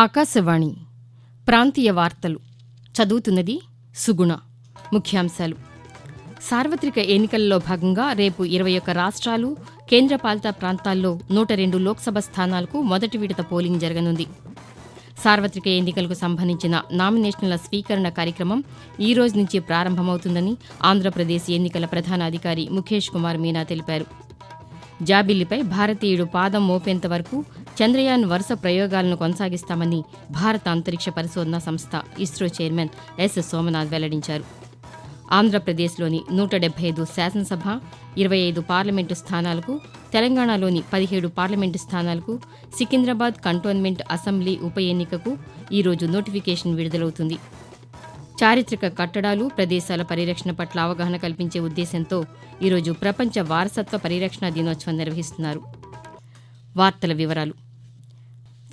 ఆకాశవాణి ప్రాంతీయ వార్తలు. చదువుతున్నది సుగుణ. ముఖ్యాంశాలు. సార్వత్రిక ఎన్నికల్లో భాగంగా రేపు ఇరవై ఒక్క రాష్ట్రాలు కేంద్రపాలిత ప్రాంతాల్లో నూట రెండు లోక్సభ స్థానాలకు మొదటి విడత పోలింగ్ జరగనుంది. సార్వత్రిక ఎన్నికలకు సంబంధించిన నామినేషన్ల స్వీకరణ కార్యక్రమం ఈ రోజు నుంచి ప్రారంభమవుతుందని ఆంధ్రప్రదేశ్ ఎన్నికల ప్రధాన అధికారి ముఖేష్ కుమార్ మీనా తెలిపారు. జాబిల్లిపై భారతీయుడు పాదం మోపేంత వరకు చంద్రయాన్ వరుస ప్రయోగాలను కొనసాగిస్తామని భారత అంతరిక్ష పరిశోధనా సంస్థ ఇస్రో చైర్మన్ ఎస్ సోమనాథ్ వెల్లడించారు. ఆంధ్రప్రదేశ్లోని నూట డెబ్బై ఐదు శాసనసభ ఇరవై ఐదు పార్లమెంటు స్థానాలకు తెలంగాణలోని పదిహేడు పార్లమెంటు స్థానాలకు సికింద్రాబాద్ కంటోన్మెంట్ అసెంబ్లీ ఉప ఎన్నికకు ఈరోజు నోటిఫికేషన్ విడుదలవుతుంది. చారిత్రక కట్టడాలు ప్రదేశాల పరిరక్షణ పట్ల అవగాహన కల్పించే ఉద్దేశంతో ఈరోజు ప్రపంచ వారసత్వ పరిరక్షణ దినోత్సవం నిర్వహిస్తున్నారు. వార్తల వివరాలు.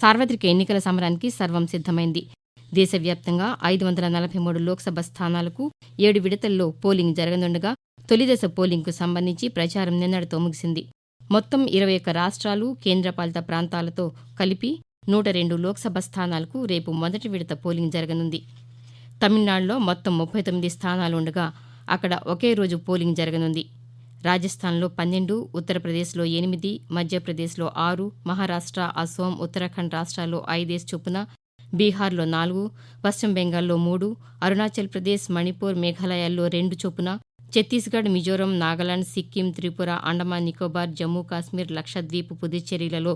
సార్వత్రిక ఎన్నికల సమరానికి సర్వం సిద్దమైంది దేశవ్యాప్తంగా ఐదు వందల నలభై మూడు లోక్సభ స్థానాలకు ఏడు విడతల్లో పోలింగ్ జరగనుండగా తొలిదశ పోలింగ్కు సంబంధించి ప్రచారం నిన్నటితో ముగిసింది. మొత్తం ఇరవై ఒక్క రాష్ట్రాలు కేంద్రపాలిత ప్రాంతాలతో కలిపి నూట రెండు లోక్సభ స్థానాలకు రేపు మొదటి విడత పోలింగ్ జరగనుంది. తమిళనాడులో మొత్తం ముప్పై తొమ్మిది స్థానాలు ఉండగా అక్కడ ఒకే రోజు పోలింగ్ జరగనుంది. రాజస్థాన్లో పన్నెండు ఉత్తరప్రదేశ్లో ఎనిమిది మధ్యప్రదేశ్లో ఆరు మహారాష్ట్ర అసోం ఉత్తరాఖండ్ రాష్ట్రాల్లో ఐదేసి చొప్పున బీహార్లో నాలుగు పశ్చిమ బెంగాల్లో మూడు అరుణాచల్ ప్రదేశ్ మణిపూర్ మేఘాలయాల్లో రెండు చొప్పున ఛత్తీస్గఢ్ మిజోరం నాగాలాండ్ సిక్కిం త్రిపుర అండమాన్ నికోబార్ జమ్మూ కాశ్మీర్ లక్షద్వీప్ పుదుచ్చేరిలలో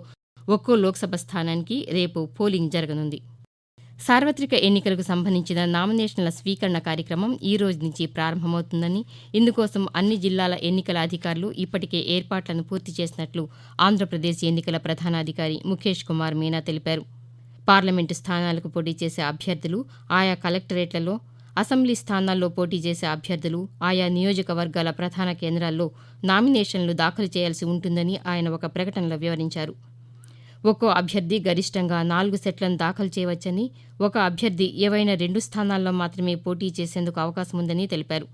ఒక్కో లోక్సభ స్థానానికి రేపు పోలింగ్ జరగనుంది. సార్వత్రిక ఎన్నికలకు సంబంధించిన నామినేషన్ల స్వీకరణ కార్యక్రమం ఈ రోజు నుంచి ప్రారంభమవుతుందని ఇందుకోసం అన్ని జిల్లాల ఎన్నికల అధికారులు ఇప్పటికే ఏర్పాట్లను పూర్తి చేసినట్లు ఆంధ్రప్రదేశ్ ఎన్నికల ప్రధానాధికారి ముఖేష్ కుమార్ మీనా తెలిపారు. పార్లమెంటు స్థానాలకు పోటీ చేసే అభ్యర్థులు ఆయా కలెక్టరేట్లలో అసెంబ్లీ స్థానాల్లో పోటీ చేసే అభ్యర్థులు ఆయా నియోజకవర్గాల ప్రధాన కేంద్రాల్లో నామినేషన్లు దాఖలు చేయాల్సి ఉంటుందని ఆయన ఒక ప్రకటనలో వివరించారు. ఒక్కో అభ్యర్థి గరిష్టంగా నాలుగు సెట్లను దాఖలు చేయవచ్చని ఒక అభ్యర్థి ఏవైనా రెండు స్థానాల్లో మాత్రమే పోటీ చేసేందుకు అవకాశం ఉందని తెలిపారు.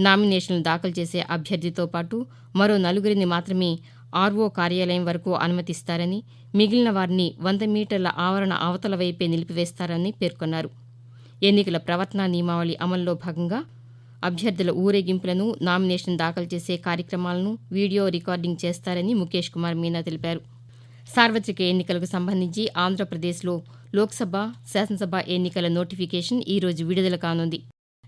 నామినేషన్లు దాఖలు చేసే అభ్యర్థితో పాటు మరో నలుగురిని మాత్రమే ఆర్వో కార్యాలయం వరకు అనుమతిస్తారని మిగిలిన వారిని వంద మీటర్ల ఆవరణ అవతల వైపే నిలిపివేస్తారని పేర్కొన్నారు. ఎన్నికల ప్రవర్తనా నియమావళి అమల్లో భాగంగా అభ్యర్థుల ఊరేగింపులను నామినేషన్ దాఖలు చేసే కార్యక్రమాలను వీడియో రికార్డింగ్ చేస్తారని ముఖేష్ కుమార్ మీనా తెలిపారు. సార్వతిక ఎన్నికలకు సంబంధించి ఆంధ్రప్రదేశ్లో లోక్సభ శాసనసభ ఎన్నికల నోటిఫికేషన్ ఈ రోజు విడుదల కానుంది.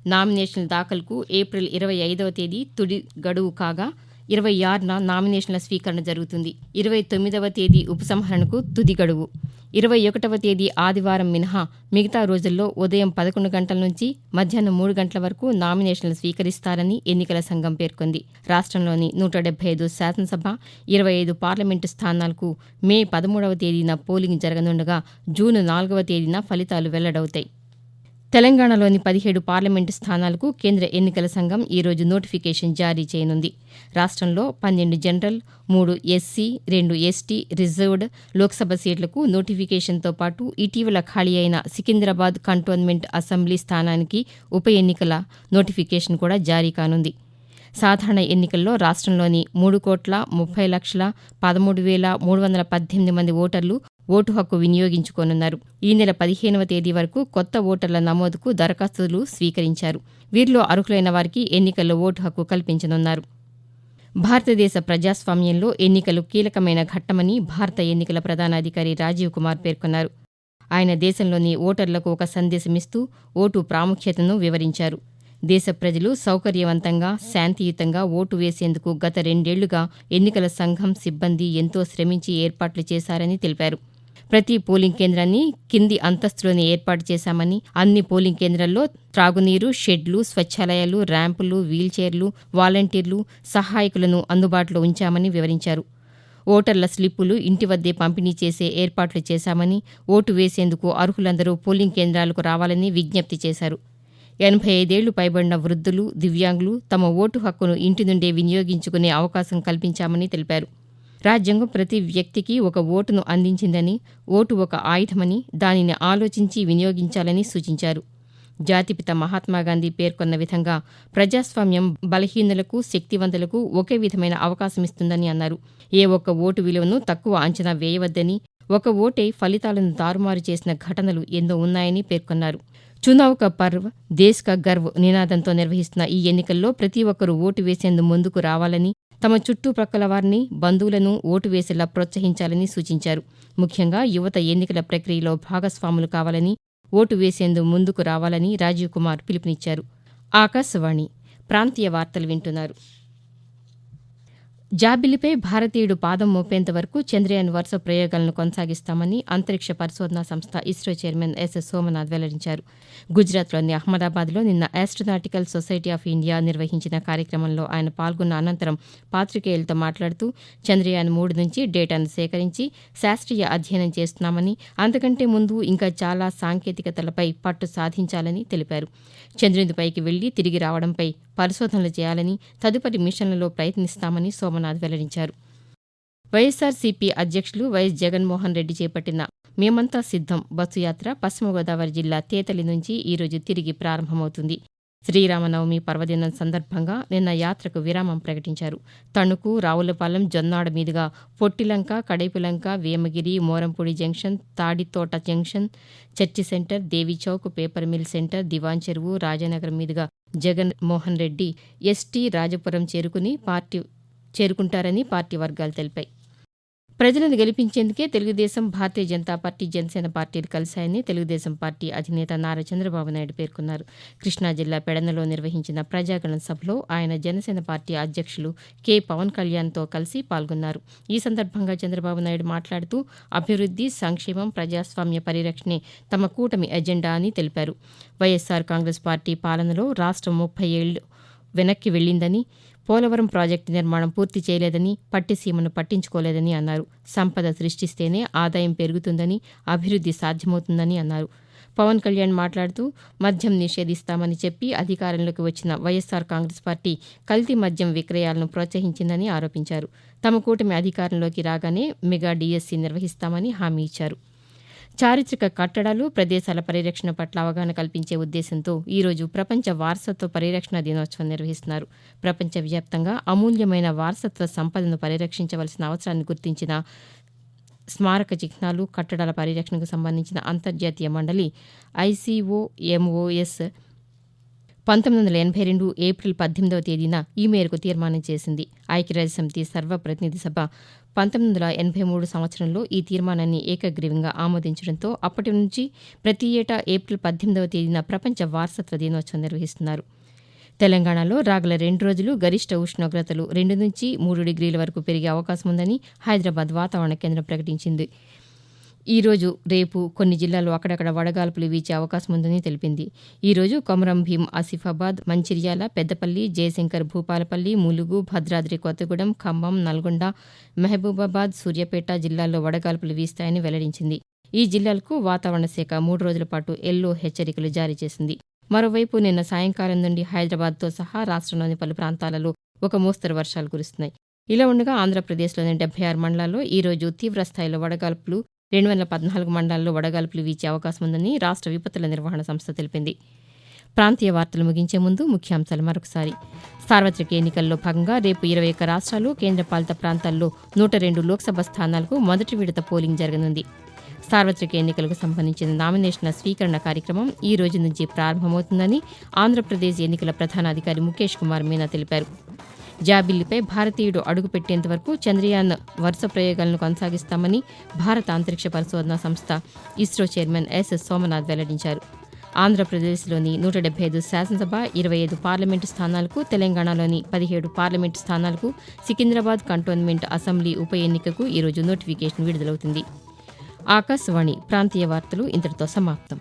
నామినేషన్ల దాఖలుకు ఏప్రిల్ ఇరవై ఐదవ తేదీ తుది గడువు కాగా ఇరవై ఆరున నామినేషన్ల స్వీకరణ జరుగుతుంది. ఇరవై తొమ్మిదవ తేదీ ఉపసంహరణకు తుది గడువు. ఇరవై ఒకటవ తేదీ ఆదివారం మినహా మిగతా రోజుల్లో ఉదయం పదకొండు గంటల నుంచి మధ్యాహ్నం మూడు గంటల వరకు నామినేషన్లు స్వీకరిస్తారని ఎన్నికల సంఘం పేర్కొంది. రాష్ట్రంలోని నూట డెబ్బై ఐదు శాసనసభ ఇరవై ఐదు పార్లమెంటు స్థానాలకు మే పదమూడవ తేదీన పోలింగ్ జరగనుండగా జూన్ నాలుగవ తేదీన ఫలితాలు వెల్లడవుతాయి. తెలంగాణలోని పదిహేడు పార్లమెంటు స్థానాలకు కేంద్ర ఎన్నికల సంఘం ఈరోజు నోటిఫికేషన్ జారీ చేయనుంది. రాష్ట్రంలో పన్నెండు జనరల్ మూడు ఎస్సీ రెండు ఎస్టీ రిజర్వ్డ్ లోక్సభ సీట్లకు నోటిఫికేషన్తో పాటు ఇటీవల ఖాళీ అయిన సికింద్రాబాద్ కంటోన్మెంట్ అసెంబ్లీ స్థానానికి ఉప ఎన్నికల నోటిఫికేషన్ కూడా జారీ కానుంది. సాధారణ ఎన్నికల్లో రాష్ట్రంలోని మూడు కోట్ల ముప్పై లక్షల పదమూడు వేల మూడు వందల పద్దెనిమిది మంది ఓటర్లు ఓటు హక్కు వినియోగించుకోనున్నారు. ఈ నెల పదిహేనవ తేదీ వరకు కొత్త ఓటర్ల నమోదుకు దరఖాస్తులు స్వీకరించారు. వీరిలో అర్హులైన వారికి ఎన్నికల్లో ఓటు హక్కు కల్పించనున్నారు. భారతదేశ ప్రజాస్వామ్యంలో ఎన్నికలు కీలకమైన ఘట్టమని భారత ఎన్నికల ప్రధానాధికారి రాజీవ్ కుమార్ పేర్కొన్నారు. ఆయన దేశంలోని ఓటర్లకు ఒక సందేశమిస్తూ ఓటు ప్రాముఖ్యతను వివరించారు. దేశ ప్రజలు సౌకర్యవంతంగా శాంతియుతంగా ఓటు వేసేందుకు గత రెండేళ్ళుగా ఎన్నికల సంఘం సిబ్బంది ఎంతో శ్రమించి ఏర్పాట్లు చేశారని తెలిపారు. ప్రతి పోలింగ్ కేంద్రాన్ని కింది అంతస్తులోనే ఏర్పాటు చేశామని అన్ని పోలింగ్ కేంద్రాల్లో త్రాగునీరు షెడ్లు స్వచ్ఛాలయాలు ర్యాంపులు వీల్చైర్లు వాలంటీర్లు సహాయకులను అందుబాటులో ఉంచామని వివరించారు. ఓటర్ల స్లిప్పులు ఇంటి వద్దే పంపిణీ చేసే ఏర్పాట్లు చేశామని ఓటు వేసేందుకు అర్హులందరూ పోలింగ్ కేంద్రాలకు రావాలని విజ్ఞప్తి చేశారు. ఎనభై ఐదేళ్ళు పైబడిన వృద్ధులు దివ్యాంగులు తమ ఓటు హక్కును ఇంటి నుండే వినియోగించుకునే అవకాశం కల్పించామని తెలిపారు. రాజ్యాంగం ప్రతి వ్యక్తికి ఒక ఓటును అందించిందని ఓటు ఒక ఆయుధమని దానిని ఆలోచించి వినియోగించాలని సూచించారు. జాతిపిత మహాత్మాగాంధీ పేర్కొన్న విధంగా ప్రజాస్వామ్యం బలహీనులకు శక్తివంతులకు ఒకే విధమైన అవకాశమిస్తుందని అన్నారు. ఏ ఒక్క ఓటు విలువను తక్కువ అంచనా వేయవద్దని ఒక ఓటే ఫలితాలను తారుమారు చేసిన ఘటనలు ఎన్నో ఉన్నాయని పేర్కొన్నారు. చునావ్ కా పర్వ్ దేశ్ కా గర్వ్ నినాదంతో నిర్వహిస్తున్న ఈ ఎన్నికల్లో ప్రతి ఒక్కరూ ఓటు వేసేందుకు ముందుకు రావాలని తమ చుట్టుప్రక్కల వారిని బంధువులను ఓటు వేసేలా ప్రోత్సహించాలని సూచించారు. ముఖ్యంగా యువత ఎన్నికల ప్రక్రియలో భాగస్వాములు కావాలని ఓటు వేసేందుకు ముందుకు రావాలని రాజీవ్ కుమార్ పిలుపునిచ్చారు. ఆకాశవాణి ప్రాంతీయ వార్తలు వింటున్నారు. జాబిలిపై భారతీయుడు పాదం మోపేంత వరకు చంద్రయాన్ వరుస ప్రయోగాలను కొనసాగిస్తామని అంతరిక్ష పరిశోధనా సంస్థ ఇస్రో చైర్మన్ ఎస్ సోమనాథ్ వెల్లడించారు. గుజరాత్లోని అహ్మదాబాద్లో నిన్న ఆస్ట్రనాటికల్ సొసైటీ ఆఫ్ ఇండియా నిర్వహించిన కార్యక్రమంలో ఆయన పాల్గొన్న అనంతరం పాతికేయులతో మాట్లాడుతూ చంద్రయాన్ మూడు నుంచి డేటాను సేకరించి శాస్త్రీయ అధ్యయనం చేస్తున్నామని అంతకంటే ముందు ఇంకా చాలా సాంకేతికతలపై పట్టు సాధించాలని తెలిపారు. చంద్రునిపైకి వెళ్ళి తిరిగి రావడంపై పరిశోధనలు చేయాలని తదుపరి మిషన్లలో ప్రయత్నిస్తామని సోమనాథ్ వెల్లడించారు. వైఎస్సార్సీపీ అధ్యక్షులు వైఎస్ జగన్మోహన్ రెడ్డి చేపట్టిన మేమంతా సిద్దం బస్సు యాత్ర పశ్చిమ గోదావరి జిల్లా తేతలి నుంచి ఈరోజు తిరిగి ప్రారంభమవుతుంది. శ్రీరామనవమి పర్వదినం సందర్భంగా నిన్న యాత్రకు విరామం ప్రకటించారు. తణుకు రావులపాలెం జొన్నాడ మీదుగా Pottilanka Kadaipulanka Vemagiri Morampudi junction Taditota junction church centre Devichowk paper mill centre Diwan Cheruvu Rajanagaram మీదుగా జగన్ మోహన్ రెడ్డి ఎస్టీ రాజపురం చేరుకుని పార్టీ చేరుకుంటారని పార్టీ వర్గాలు తెలిపాయి. ప్రజలను గెలిపించేందుకే తెలుగుదేశం భారతీయ జనతా పార్టీ జనసేన పార్టీలు కలిశాయని తెలుగుదేశం పార్టీ అధినేత నారా చంద్రబాబు నాయుడు పేర్కొన్నారు. కృష్ణా జిల్లా పెడనలో నిర్వహించిన ప్రజాగణ సభలో ఆయన జనసేన పార్టీ అధ్యక్షులు కె. పవన్ కళ్యాణ్తో కలిసి పాల్గొన్నారు. ఈ సందర్భంగా చంద్రబాబు నాయుడు మాట్లాడుతూ అభివృద్ది సంక్షేమం ప్రజాస్వామ్య పరిరక్షణే తమ కూటమి ఎజెండా అని తెలిపారు. వైఎస్సార్ కాంగ్రెస్ పార్టీ పాలనలో రాష్ట్రం ముప్పై ఏళ్ళు వెనక్కి వెళ్ళిందని పోలవరం ప్రాజెక్టు నిర్మాణం పూర్తి చేయలేదని పట్టిసీమను పట్టించుకోలేదని అన్నారు. సంపద సృష్టిస్తేనే ఆదాయం పెరుగుతుందని అభివృద్ది సాధ్యమవుతుందని అన్నారు. పవన్ కళ్యాణ్ మాట్లాడుతూ మద్యం నిషేధిస్తామని చెప్పి అధికారంలోకి వచ్చిన వైఎస్సార్ కాంగ్రెస్ పార్టీ కల్తీ మద్యం విక్రయాలను ప్రోత్సహించిందని ఆరోపించారు. తమ కూటమి అధికారంలోకి రాగానే మెగా డీఎస్సీ నిర్వహిస్తామని హామీ ఇచ్చారు. చారిత్రక కట్టడాలు ప్రదేశాల పరిరక్షణ పట్ల అవగాహన కల్పించే ఉద్దేశంతో ఈరోజు ప్రపంచ వారసత్వ పరిరక్షణ దినోత్సవం నిర్వహిస్తున్నారు. ప్రపంచవ్యాప్తంగా అమూల్యమైన వారసత్వ సంపదను పరిరక్షించవలసిన అవసరాన్ని గుర్తించిన స్మారక చిహ్నాలు కట్టడాల పరిరక్షణకు సంబంధించిన అంతర్జాతీయ మండలి ఐసీఓఎంఓఎస్ పంతొమ్మిది వందల ఎనభై రెండు ఏప్రిల్ పద్దెనిమిదవ తేదీన ఈ మేరకు తీర్మానం చేసింది. ఐక్యరాజ్యసమితి సర్వప్రతినిధి సభ పంతొమ్మిది వందల ఎనభై మూడు సంవత్సరంలో ఈ తీర్మానాన్ని ఏకగ్రీవంగా ఆమోదించడంతో అప్పటి నుంచి ప్రతి ఏటా ఏప్రిల్ పద్దెనిమిదవ తేదీన ప్రపంచ వారసత్వ దినోత్సవం నిర్వహిస్తున్నారు. తెలంగాణలో రాగల రెండు రోజులు గరిష్ట ఉష్ణోగ్రతలు రెండు నుంచి మూడు డిగ్రీల వరకు పెరిగే అవకాశం ఉందని హైదరాబాద్ వాతావరణ కేంద్రం ప్రకటించింది. ఈ రోజు రేపు కొన్ని జిల్లాల్లో అక్కడక్కడ వడగాల్పులు వీచే అవకాశం ఉందని తెలిపింది. ఈ రోజు కొమరం భీం ఆసిఫాబాద్ మంచిర్యాల పెద్దపల్లి జయశంకర్ భూపాలపల్లి ములుగు భద్రాద్రి కొత్తగూడెం ఖమ్మం నల్గొండ మహబూబాబాద్ సూర్యాపేట జిల్లాల్లో వడగాల్పులు వీస్తాయని వెల్లడించింది. ఈ జిల్లాలకు వాతావరణ శాఖ మూడు రోజుల పాటు ఎల్లో హెచ్చరికలు జారీ చేసింది. మరోవైపు నిన్న సాయంకాలం నుండి హైదరాబాద్తో సహా రాష్ట్రంలోని పలు ప్రాంతాలలో ఒక మోస్తరు వర్షాలు కురుస్తున్నాయి. ఇలా ఉండగా ఆంధ్రప్రదేశ్లోని డెబ్బై ఆరు మండలాల్లో ఈ రోజు తీవ్రస్థాయిలో వడగాల్పులు రెండు వందల పద్నాలుగు మండలాల్లో వడగాల్పులు వీచే అవకాశం ఉందని రాష్ట్ర విపత్తుల నిర్వహణ సంస్థ తెలిపింది. ప్రాంతీయ వార్తలు ముగించే ముందు ముఖ్యాంశాలు మరొకసారి. సార్వత్రిక ఎన్నికల్లో భాగంగా రేపు ఇరవై ఒక్క రాష్ట్రాలు కేంద్రపాలిత ప్రాంతాల్లో నూట రెండు లోక్సభ స్థానాలకు మొదటి విడత పోలింగ్ జరగనుంది. సార్వత్రిక ఎన్నికలకు సంబంధించిన నామినేషన్ల స్వీకరణ కార్యక్రమం ఈ రోజు నుంచి ప్రారంభమవుతుందని ఆంధ్రప్రదేశ్ ఎన్నికల ప్రధానాధికారి ముఖేష్ కుమార్ మీనా తెలిపారు. జాబిల్లిపై భారతీయుడు అడుగుపెట్టేంత వరకు చంద్రయాన్ వరుస ప్రయోగాలను కొనసాగిస్తామని భారత అంతరిక్ష పరిశోధన సంస్థ ఇస్రో చైర్మన్ ఎస్ సోమనాథ్ వెల్లడించారు. ఆంధ్రప్రదేశ్లోని నూట డెబ్బై ఐదు శాసనసభ ఇరవై ఐదు పార్లమెంటు స్థానాలకు తెలంగాణలోని పదిహేడు పార్లమెంటు స్థానాలకు సికింద్రాబాద్ కంటోన్మెంట్ అసెంబ్లీ ఉప ఎన్నికకు ఈరోజు నోటిఫికేషన్ విడుదలవుతుంది. ఆకాశవాణి ప్రాంతీయ వార్తలు ఇంతటితో సమాప్తం.